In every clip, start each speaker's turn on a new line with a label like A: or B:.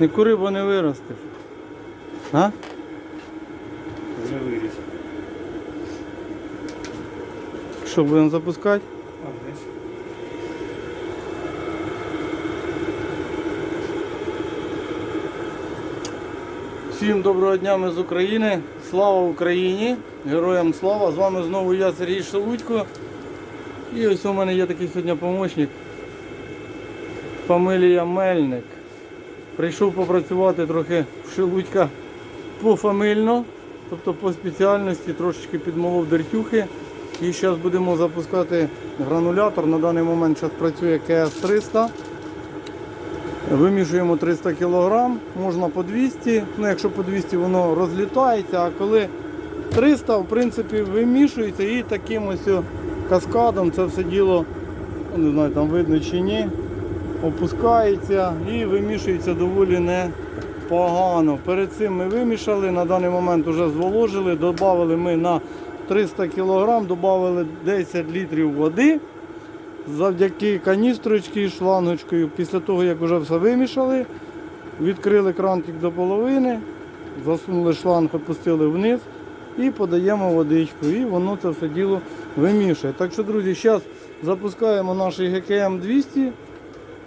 A: Не кури, бо не виростеш. А?
B: Вже виріс.
A: Що, будемо запускати?
B: А, знаєш.
A: Всім доброго дня, ми з України. Слава Україні! Героям слава! З вами знову я, Сергій Шелудько. І ось у мене є такий сьогодні помічник. Фамилія Мельник. Прийшов попрацювати трохи в Шелудька пофамильно, тобто по спеціальності, трошечки підмолов дертюхи. І зараз будемо запускати гранулятор. На даний момент зараз працює КС-300. Вимішуємо 300 кг, можна по 200, ну якщо по 200 воно розлітається, а коли 300 в принципі вимішується і таким ось каскадом це все діло, не знаю там видно чи ні, опускається і вимішується доволі непогано. Перед цим ми вимішали, на даний момент вже зволожили, додали ми на 300 кг, додали 10 літрів води завдяки каністрочці і шлангочкою. Після того, як вже все вимішали, відкрили крантик до половини, засунули шланг, опустили вниз і подаємо водичку. І воно це все діло вимішує. Так що, друзі, зараз запускаємо наш ГКМ 200,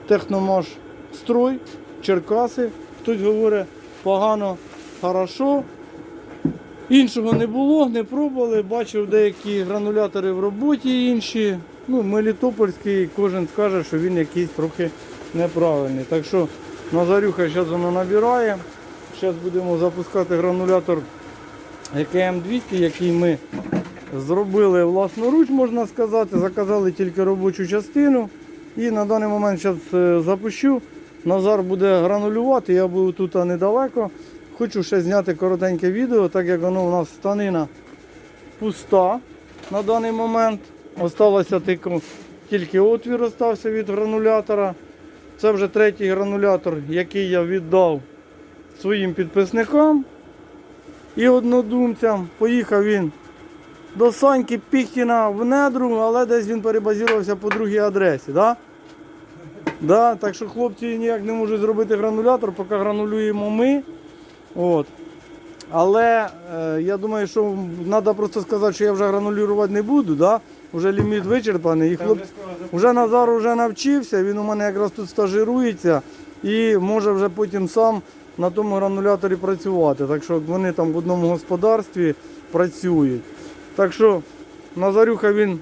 A: Техномаш строй, Черкаси. Хтось говорить погано, хорошо. Іншого не було, не пробували. Бачив деякі гранулятори в роботі інші. Ну, Мелітопольський, кожен скаже, що він якийсь трохи неправильний. Так що Назарюха зараз воно набирає. Зараз будемо запускати гранулятор ГКМ-200, який ми зробили власноруч, можна сказати. Заказали тільки робочу частину. І на даний момент зараз запущу. Назар буде гранулювати, я буду тут недалеко. Хочу ще зняти коротеньке відео, так як воно у нас станина пуста на даний момент. Осталося тільки- тільки отвір остався від гранулятора. Це вже третій гранулятор, який я віддав своїм підписникам і однодумцям. Поїхав він до Саньки Піхтіна в недру, але десь він перебазувався по другій адресі. Да? Да, так що хлопці ніяк не можуть зробити гранулятор, поки гранулюємо ми. От. Але е, я думаю, що треба просто сказати, що я вже гранулювати не буду. Да? Вже ліміт вичерпаний. І хлоп... Вже Назар вже навчився, він у мене якраз тут стажирується і може вже потім сам на тому грануляторі працювати. Так що вони там в одному господарстві працюють. Так що Назарюха він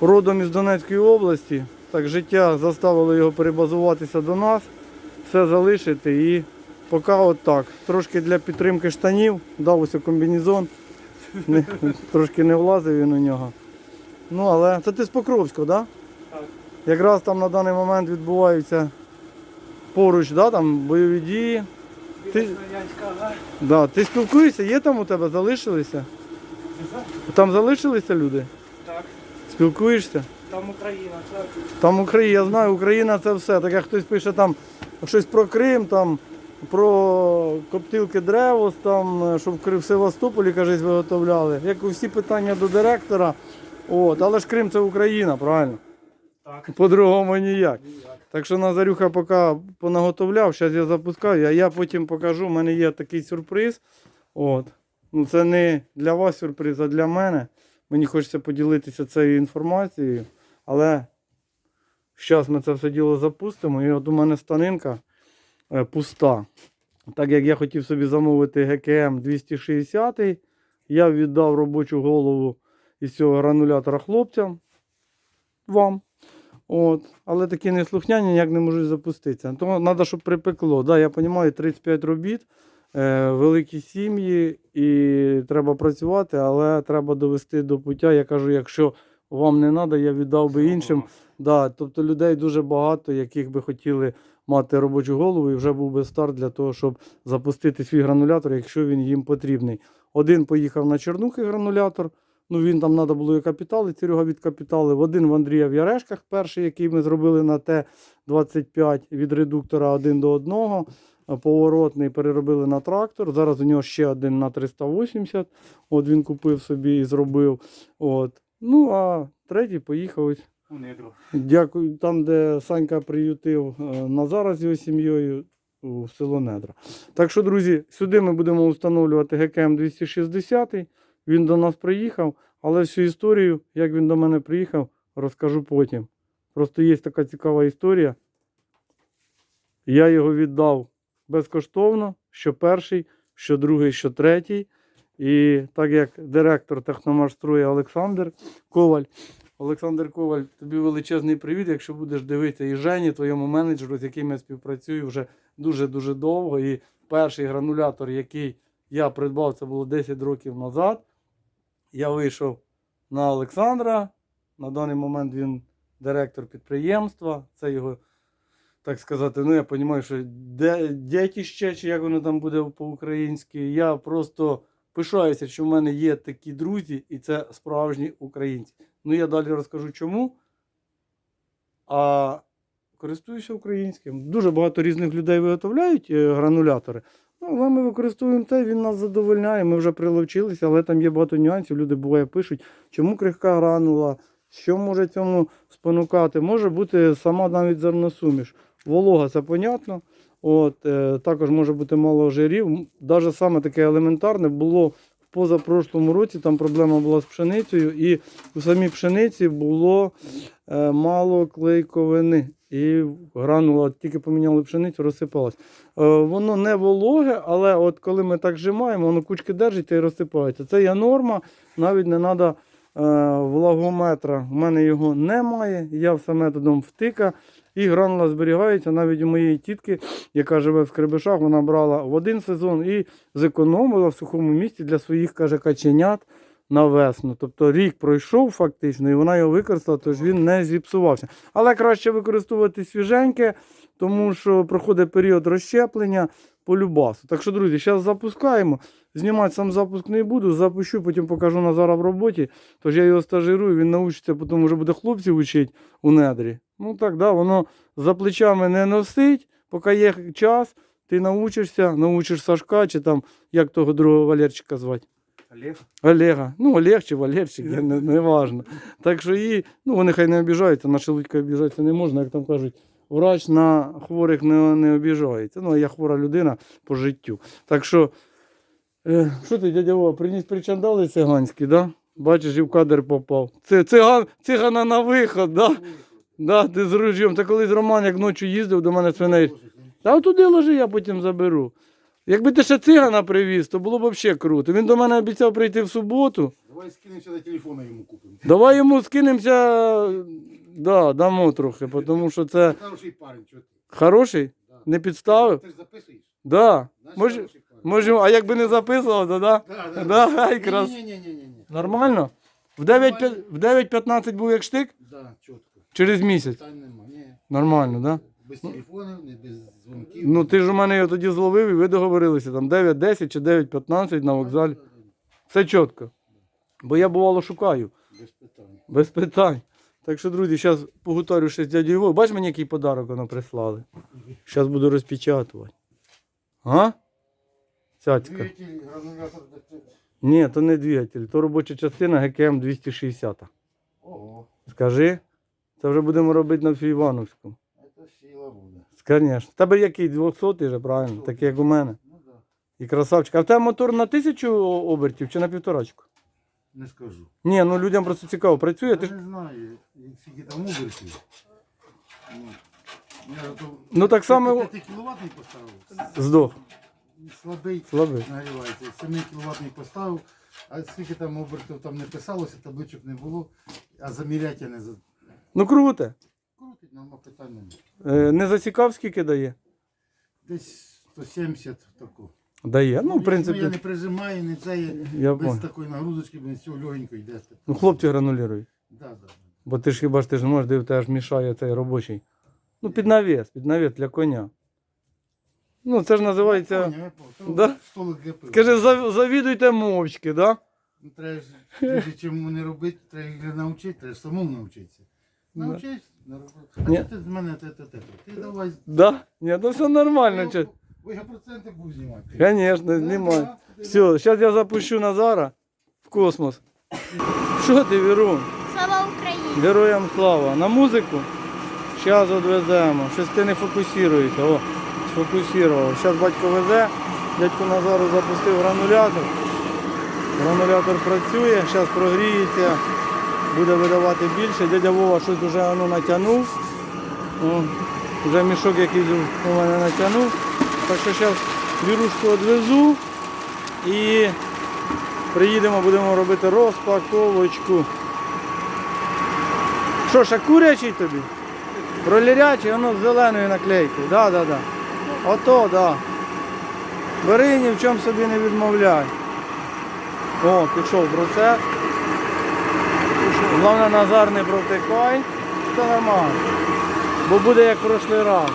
A: родом із Донецької області. Так життя заставило його перебазуватися до нас, все залишити і поки от так. Трошки для підтримки штанів, дав ось комбінезон. Не, трошки не влазив він у нього. Ну, але це ти з Покровського, так? Да?
B: Так.
A: Якраз там на даний момент відбуваються поруч, да, там бойові дії. Ти, да, ти спілкуєшся, є там у тебе, залишилися? Там залишилися люди?
B: Так,
A: Спілкуєшся?
B: там Україна, так.
A: Там Україна, я знаю, Україна це все. Так як хтось пише там щось про Крим, там, про коптилки Древос, там, е, що в Севастополі, кажуть, виготовляли. Як і всі питання до директора. От, але ж Крим це Україна, правильно?
B: Так.
A: По-другому ніяк. Так що Назарюха поки понаготовляв, зараз я запускаю, а я потім покажу. У мене є такий сюрприз. От. Ну, це не для вас сюрприз, а для мене. Мені хочеться поділитися цією інформацією. Але зараз ми це все діло запустимо. І от у мене станинка е, пуста. Так як я хотів собі замовити ГКМ 260, я віддав робочу голову із цього гранулятора хлопцям. Вам. От. Але такі неслухняні ніяк не можуть запуститися. То треба, щоб припекло. Да, я розумію, 35 робіт, великі сім'ї і треба працювати, але треба довести до пуття. Я кажу, якщо вам не треба, я віддав би іншим. Да, тобто людей дуже багато, яких би хотіли мати робочу голову, і вже був би старт для того, щоб запустити свій гранулятор, якщо він їм потрібний. Один поїхав на Чернухи гранулятор. Ну він там треба було і капітали, Серега відкапіталив. Один в Андрія в Ярешках, перший, який ми зробили на Т-25 від редуктора один до одного. а Поворотний переробили на трактор. Зараз у нього ще один на 380. От він купив собі і зробив. От. Ну, а третій поїхав ось. Дякую. Там, де Санька приютив е, Назара з його сім'єю, у село Недра. Так що, друзі, сюди ми будемо встановлювати ГКМ 260. Він до нас приїхав, але всю історію, як він до мене приїхав, розкажу потім. Просто є така цікава історія. Я його віддав безкоштовно, що перший, що другий, що третій. І так як директор Техномашстрою Олександр Коваль. Олександр Коваль, тобі величезний привіт, якщо будеш дивитися і Жені, твоєму менеджеру, з яким я співпрацюю вже дуже-дуже довго. І перший гранулятор, який я придбав, це було 10 років назад. Я вийшов на Олександра. На даний момент він директор підприємства. Це його, так сказати, ну я розумію, що де, дітище, чи як воно там буде по-українськи. Я просто пишаюся, що в мене є такі друзі, і це справжні українці. Ну, я далі розкажу чому. А користуюся українським. Дуже багато різних людей виготовляють е, гранулятори. Ну, але ми використовуємо цей, він нас задовольняє. Ми вже приловчилися, але там є багато нюансів. Люди буває пишуть, чому крихка гранула, що може цьому спонукати. Може бути сама навіть зерносуміш. Волога, це понятно. От, е, також може бути мало жирів. Навіть саме таке елементарне було позапрошлому році, там проблема була з пшеницею, і у самій пшениці було е, мало клейковини. І гранула, тільки поміняли пшеницю, розсипалась. Е, воно не вологе, але от коли ми так зжимаємо, воно кучки держить і розсипається. Це є норма, навіть не треба влагометра. У мене його немає. Я все методом втика. І гранула зберігається навіть у моєї тітки, яка живе в Крибишах, вона брала в один сезон і зекономила в сухому місці для своїх, каже, каченят на весну. Тобто рік пройшов фактично, і вона його використала, тож він не зіпсувався. Але краще використовувати свіженьке, тому що проходить період розщеплення по любасу. Так що, друзі, зараз запускаємо. Знімати сам запуск не буду, запущу, потім покажу Назара в роботі. Тож я його стажирую, він навчиться, потім вже буде хлопців учити у недрі. Ну так, да, воно за плечами не носить, поки є час, ти научишся, научиш Сашка чи там, як того другого Валерчика звати.
B: Олег.
A: Олега. Ну, Олег чи Валерчик, я не, не важно. Так що і, ну вони хай не обіжаються, на шелудька обіжатися не можна, як там кажуть, врач на хворих не, не обіжається. Ну, а я хвора людина по життю. Так що, е, що ти, дядя Вова, приніс причандали циганські, да? Бачиш, і в кадр попав. Це циган, цигана на виход, да? Да, ти з ружьом. Та колись Роман, як ночі їздив до мене свиней. Та туди ложи, я потім заберу. Якби ти ще цигана привіз, то було б взагалі круто. Він до мене обіцяв прийти в суботу.
C: Давай скинемося до телефона йому купимо.
A: Давай йому скинемося, да, дамо трохи, тому що це
C: Хороший парень, чого ти?
A: хороший,
C: Да.
A: не підставив.
C: Ти ж записуєш?
A: Да. Може,
C: хороший парень.
A: а якби не записував, то да?
C: Да, да,
A: Да, якраз.
C: Ні, ні, ні, ні, ні.
A: Нормально? В 9 в 9.15 був як штик?
C: Да, чітко.
A: Через місяць.
C: Питань нема. Ні.
A: Нормально, да?
C: Без телефонів, не без дзвонків.
A: Ну ти ж у мене його тоді зловив і ви договорилися там 9.10 чи 9.15 на вокзалі. Все чітко. Бо я бувало шукаю.
C: Без питань.
A: Без питань. Так що, друзі, зараз погутарю ще з дядю Івою. Бач мені, який подарок воно прислали. Зараз буду розпечатувати. А? Цяцька.
C: Двигатель, гранулятор. де
A: Ні, то не двигатель, то робоча частина ГКМ 260.
C: Ого,
A: Скажи, це вже будемо робити на Івановському.
C: це сила буде.
A: Звісно. Тебе який 200 же, правильно? Такий як у мене.
C: Ну да.
A: І красавчик. А в тебе мотор на тисячу обертів чи на півторачку?
C: Не скажу.
A: Ні, ну людям просто цікаво. Працює,
C: Я
A: ти ж.
C: не знаю, скільки там обертів. Ну, я то
A: Ну, так само-
C: 5 кіловатний поставив.
A: Здох.
C: Слабий
A: Слабий.
C: нагрівається. 7 кіловатний поставив, а скільки там обертів там не писалося, табличок не було, а заміряти я не за...
A: Ну круто.
C: Крутить, нема питань немає.
A: Е, не засікав, скільки дає?
C: Десь 170 таку.
A: Дає. Ну, в
C: я
A: принципі,
C: не прижимаю, не це є,
A: я
C: без
A: понял.
C: такої нагрузочки, без цього легенько йде.
A: Ну, хлопці гранулюють.
C: Да, да.
A: Бо ти ж хіба ж ти ж не можеш, де в тебе ж мішає цей робочий. Ну, під навіс, під навіс для коня. Ну, це ж називається.
C: Поняв, я поняв.
A: Да?
C: Столик для пива.
A: Скажи, зав- завідуйте мовчки, да?
C: Ну, треба ж, чим не робити, треба їх навчити, треба ж самому навчитися. Навчись, не. А
A: Ні.
C: що ти з мене те, те, те. Ти давай.
A: Да? Ні, ну все нормально.
C: Я- Ви я проценти буду знімати.
A: Звісно, знімай. Все, зараз я запущу Назара в космос. Що ти, Вірун?
D: Слава Україні!
A: Героям слава. На музику? Зараз відвеземо. Щось ти не фокусуєшся. О, сфокусував. Зараз батько везе, дядько Назару запустив гранулятор. Гранулятор працює, зараз прогріється, буде видавати більше. Дядя Вова щось вже ну, натягнув. О, вже мішок якийсь у мене натягнув. Так що зараз вірушку відвезу і приїдемо, будемо робити розпаковочку. Що, ще курячий тобі? Пролірячий, воно з зеленою наклейкою. Да, да, да. Ото, да. Бери ні в чому собі не відмовляй. О, пішов процес. Головне Назар не провтикай. Все нормально. Бо буде як в прошлий раз.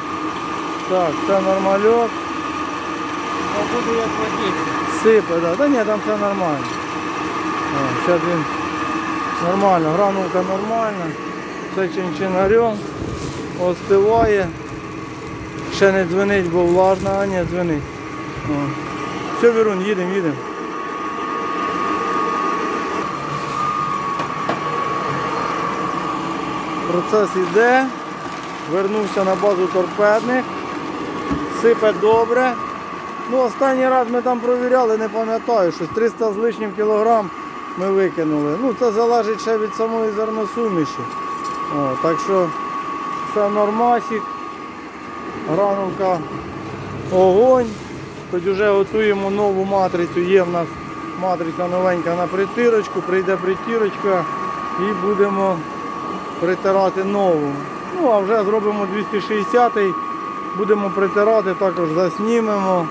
A: Так, це нормальок.
B: А буде як водитель.
A: Сипе, да. Та ні, там все нормально. Зараз він нормально, гранулка нормальна. Все чинчинарем. Остиває. Ще не дзвенить, бо влажна, а ні, дзвенить. О. Все, Вірун, їдемо, їдемо. Процес йде. Вернувся на базу торпедних. Сипе добре. Ну, останній раз ми там провіряли, не пам'ятаю, щось 300 з лишнім кілограм ми викинули. Ну, це залежить ще від самої зерносуміші. О, так що все нормасик. Гранулка огонь. Хоч вже готуємо нову матрицю. Є в нас матриця новенька на притирочку, прийде притірочка і будемо притирати нову. Ну, а вже зробимо 260-й, будемо притирати, також заснімемо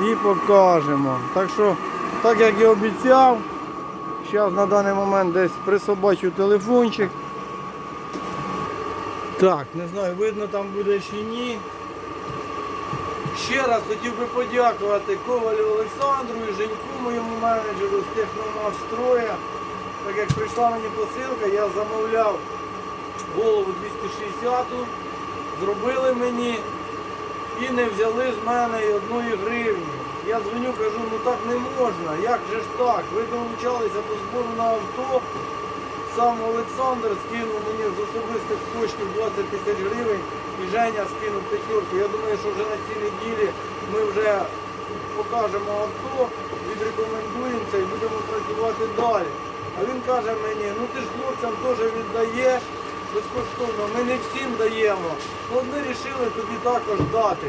A: і покажемо. Так що, так як і обіцяв, зараз на даний момент десь присобачу телефончик. Так, не знаю, видно там буде чи ні. Ще раз хотів би подякувати Ковалю Олександру і Женьку, моєму менеджеру з Техномашстроя. Так як прийшла мені посилка, я замовляв голову 260 зробили мені і не взяли з мене і одної гривні. Я дзвоню, кажу, ну так не можна, як же ж так? Ви долучалися до збору на авто. Сам Олександр скинув мені з особистих коштів 20 тисяч гривень і Женя скинув п'ятерку. Я думаю, що вже на цій неділі ми вже покажемо авто, відрекомендуємо це і будемо працювати далі. А він каже мені, ну ти ж хлопцям теж віддаєш безкоштовно, ми не всім даємо. Ну, от ми вирішили тобі також дати.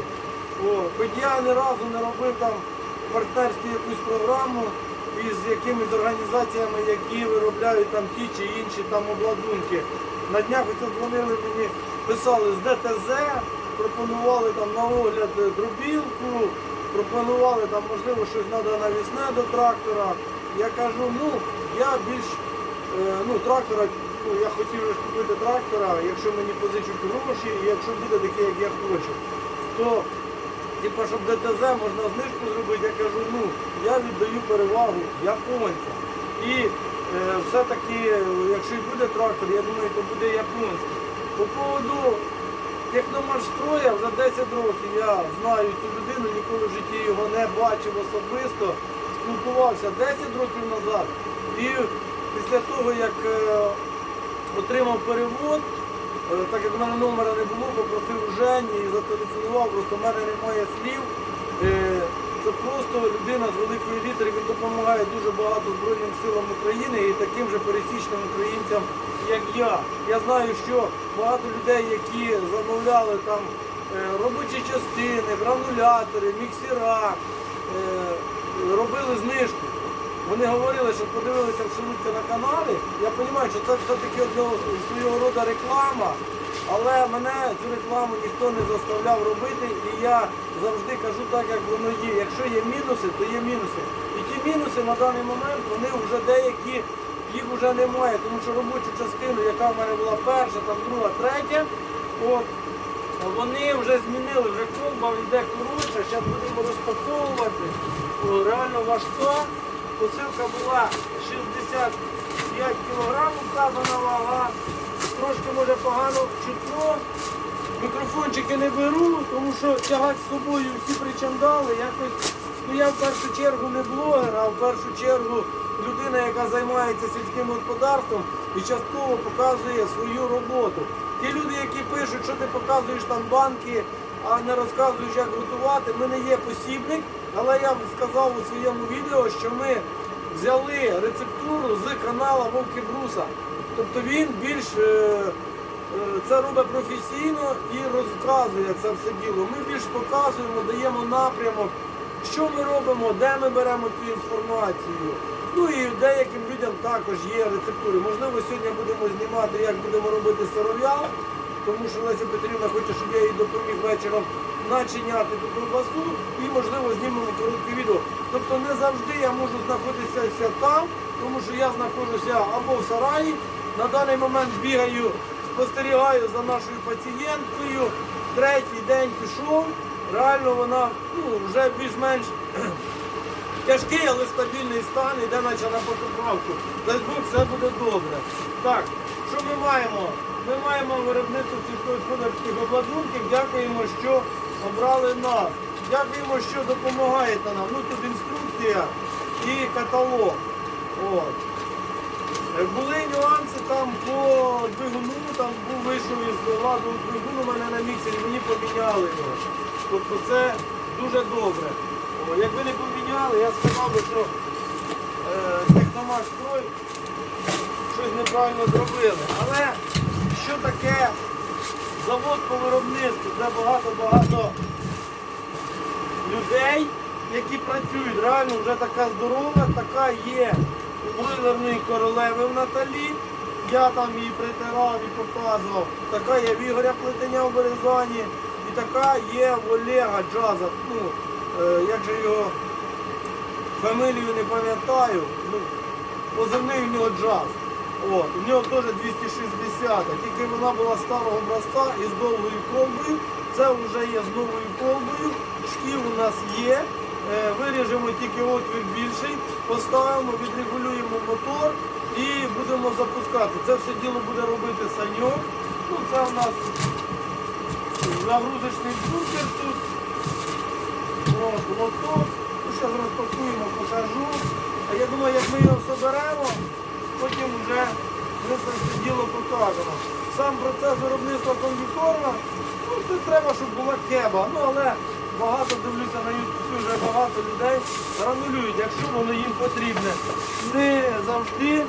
A: О, я ні разу не робив там партнерську якусь програму із якимись організаціями, які виробляють там ті чи інші там обладунки. На днях дзвонили мені, писали з ДТЗ, пропонували там на огляд дробілку, пропонували там, можливо, щось треба навісне до трактора. Я кажу, ну я більш ну, трактора, ну я хотів купити трактора, якщо мені позичуть гроші, і якщо буде таке, як я хочу, то Типа, щоб ДТЗ можна знижку зробити, я кажу, ну, я віддаю перевагу японцям. І е, все-таки, якщо і буде трактор, я думаю, то буде японський. По поводу техномашстроя вже 10 років я знаю цю людину, ніколи в житті його не бачив особисто. Спілкувався 10 років назад. І після того, як е, отримав перевод, Е, Так як в мене номера не було, попросив Жені і зателефонував, просто в мене немає слів. Е, Це просто людина з великої літери, він допомагає дуже багато Збройним силам України і таким же пересічним українцям, як я. Я знаю, що багато людей, які замовляли там робочі частини, гранулятори, міксера, робили знижку. Вони говорили, що подивилися в Шелудька на каналі. Я розумію, що це все-таки свого роду реклама, але мене цю рекламу ніхто не заставляв робити. І я завжди кажу так, як воно є. Якщо є мінуси, то є мінуси. І ті мінуси на даний момент, вони вже деякі, їх вже немає, тому що робочу частину, яка в мене була перша, там друга, третя, от, вони вже змінили, вже колба йде коротше, зараз будемо розпаковувати. Реально важка. Посилка була 65 кг, вказана вага. Трошки може погано чутно. Мікрофончики не беру, тому що тягати з собою всі причандали. Якось, ну я в першу чергу не блогер, а в першу чергу людина, яка займається сільським господарством і частково показує свою роботу. Ті люди, які пишуть, що ти показуєш там банки а не розказуєш, як готувати. Ми не є посібник, але я сказав у своєму відео, що ми взяли рецептуру з канала Вовки Бруса. Тобто він більш е, е, це робить професійно і розказує це все діло. Ми більш показуємо, даємо напрямок, що ми робимо, де ми беремо цю інформацію. Ну і деяким людям також є рецептури. Можливо, сьогодні будемо знімати, як будемо робити сиров'ял, тому що Леся Петрівна хоче, щоб я їй допоміг вечором начиняти ту ковбасу і, можливо, знімемо коротке відео. Тобто не завжди я можу знаходитися там, тому що я знаходжуся або в сараї, на даний момент бігаю, спостерігаю за нашою пацієнткою. Третій день пішов. Реально вона ну, вже більш-менш тяжкий, але стабільний стан, йде наче на поправку. Дай Бог, все буде добре. Так, що ми маємо? Ми маємо виробництво сільськогосподарських обладунків. Дякуємо, що обрали нас. Дякуємо, що допомагаєте нам. Ну тут інструкція і каталог. От. Е, Були нюанси там по двигуну, там був вийшов із ладу двигун у мене на міксері, мені поміняли його. Тобто це дуже добре. О, якби не поміняли, я сказав би, що е, Техномаш строй щось неправильно зробили. Але що таке завод по виробництву, де багато-багато людей, які працюють. Реально вже така здорова, така є у бройлерної королеви в Наталі. Я там її притирав і показував. Така є в Ігоря Плетеня в Березані. І така є в Олега Джаза. Ну, е, як же його фамилію не пам'ятаю. Ну, позивний у нього джаз. От, у нього теж 260, тільки вона була старого образка і з довгою колбою. Це вже є з новою колбою. Шків у нас є. Е, Виріжемо тільки отвір більший, поставимо, відрегулюємо мотор і будемо запускати. Це все діло буде робити саньок. Ну, це у нас загрузочний бункер тут. От, лоток. Ну, зараз розпакуємо, покажу. А я думаю, як ми його соберемо, потім вже це діло покажемо. Сам процес виробництва кондиторна, ну це треба, щоб була кеба. Ну але багато дивлюся на YouTube, вже багато людей гранулюють, якщо воно їм потрібне. Не завжди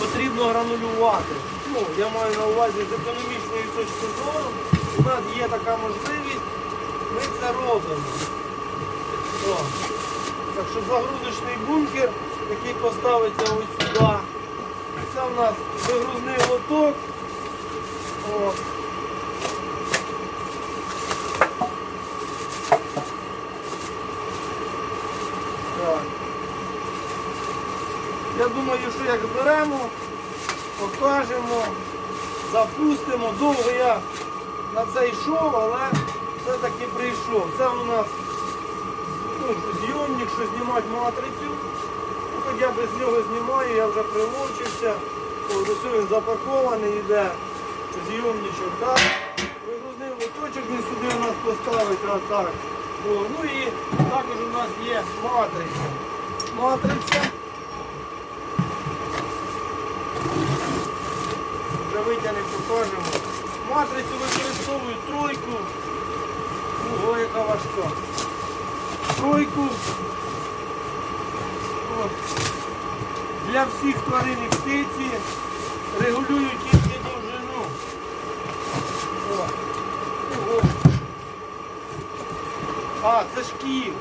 A: потрібно гранулювати. Ну, я маю на увазі з економічної точки зору. У нас є така можливість, ми це робимо. О. Так що загрузочний бункер, який поставиться ось сюди. Це в нас вигрузний лоток. О. Так. Я думаю, що як зберемо, покажемо, запустимо. Довго я на це йшов, але все-таки прийшов. Це у нас ну, зйомник, що знімати матрицю. Я без нього знімаю, я вже привовчився. О, ось він запакований йде. Зйомничок, так? Вигрузний лоточок він сюди у нас поставить, а так. О, ну і також у нас є матриця. Матриця. Вже витягнемо, покажемо. Матрицю використовують тройку. Ого, яка важка тройку. От. Для всіх тварин і птиці регулюють тільки довжину. А, це шкіл.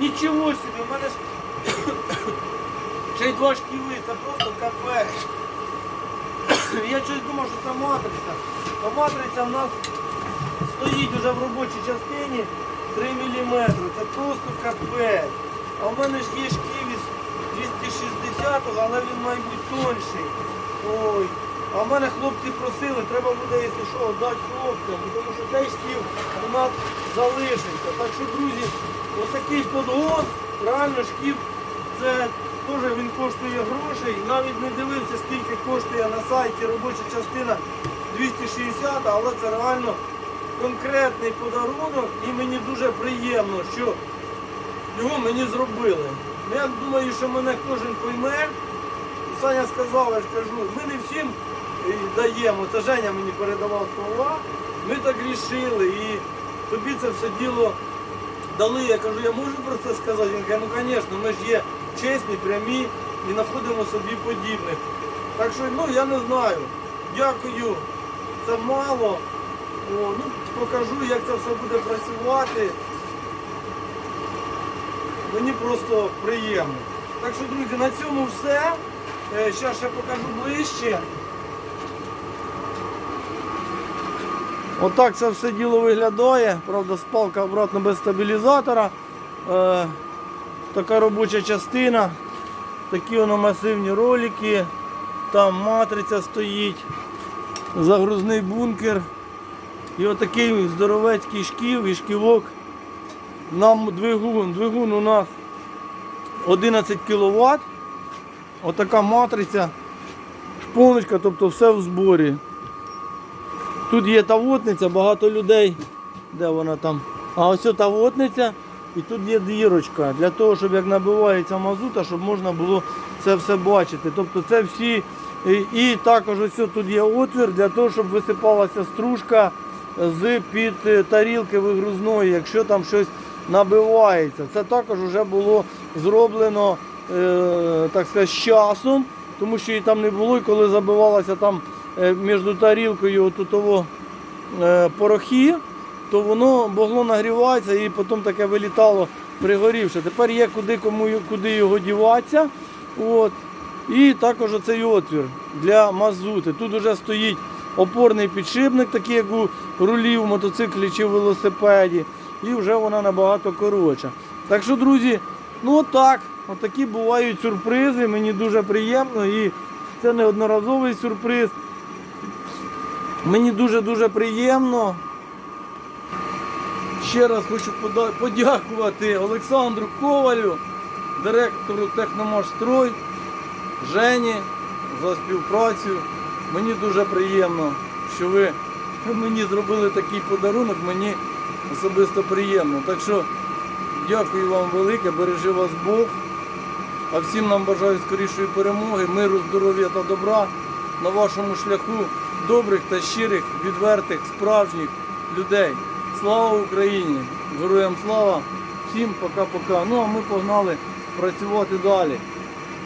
A: Нічого собі, в мене ж ще й два шкіли, це просто капець. Я щось думав, що це матриця. А матриця в нас стоїть уже в робочій частині 3 мм. Це просто капець. А в мене ж є шківіс 260, але він має бути тонший. Ой. А в мене хлопці просили, треба буде, якщо що, дати хлопцям, тому що цей шків у нас залишиться. Так що, друзі, отакий подгон, реально шків, це теж він коштує грошей. Навіть не дивився, скільки коштує на сайті робоча частина 260, але це реально конкретний подарунок і мені дуже приємно, що його мені зробили. Ну, Я думаю, що мене кожен пойме. Саня сказав, я ж кажу, ми не всім е, даємо. Це Женя мені передавав слова. Ми так рішили. І тобі це все діло дали. Я кажу, я можу про це сказати? Він каже, ну звісно, ми ж є чесні, прямі і знаходимо собі подібних. Так що, ну я не знаю. Дякую. Це мало. О, ну, покажу, як це все буде працювати. Мені просто приємно. Так що, друзі, на цьому все. Зараз ще покажу ближче. Отак це все діло виглядає. Правда, спалка обратно без стабілізатора. Е, така робоча частина. Такі воно масивні ролики. Там матриця стоїть. Загрузний бункер. І отакий здоровецький шків і шківок. Нам двигун. Двигун у нас 11 кВт. Отака матриця. Шпоночка, тобто все в зборі. Тут є тавотниця, багато людей. Де вона там? А ось ця тавотниця і тут є дірочка для того, щоб як набивається мазута, щоб можна було це все бачити. Тобто це всі. І, і також ось тут є отвір для того, щоб висипалася стружка з під е, тарілки вигрузної, якщо там щось набивається. Це також вже було зроблено е, так сказати, з часом, тому що її там не було, і коли забивалася там е, між тарілкою отутово е, порохи, то воно могло нагріватися і потім таке вилітало пригорівши. Тепер є куди кому куди його діватися. От. І також оцей отвір для мазути. Тут вже стоїть опорний підшипник, такий як у рулі в мотоциклі чи в велосипеді. І вже вона набагато коротша. Так що, друзі, ну отак, отакі бувають сюрпризи. Мені дуже приємно і це не одноразовий сюрприз. Мені дуже-дуже приємно. Ще раз хочу подякувати Олександру Ковалю, директору Техномашстрой, Жені за співпрацю. Мені дуже приємно, що ви мені зробили такий подарунок, мені особисто приємно. Так що дякую вам велике, бережи вас Бог. А всім нам бажаю скорішої перемоги, миру, здоров'я та добра на вашому шляху добрих та щирих, відвертих, справжніх людей. Слава Україні! Героям слава! Всім пока-пока. Ну а ми погнали працювати далі.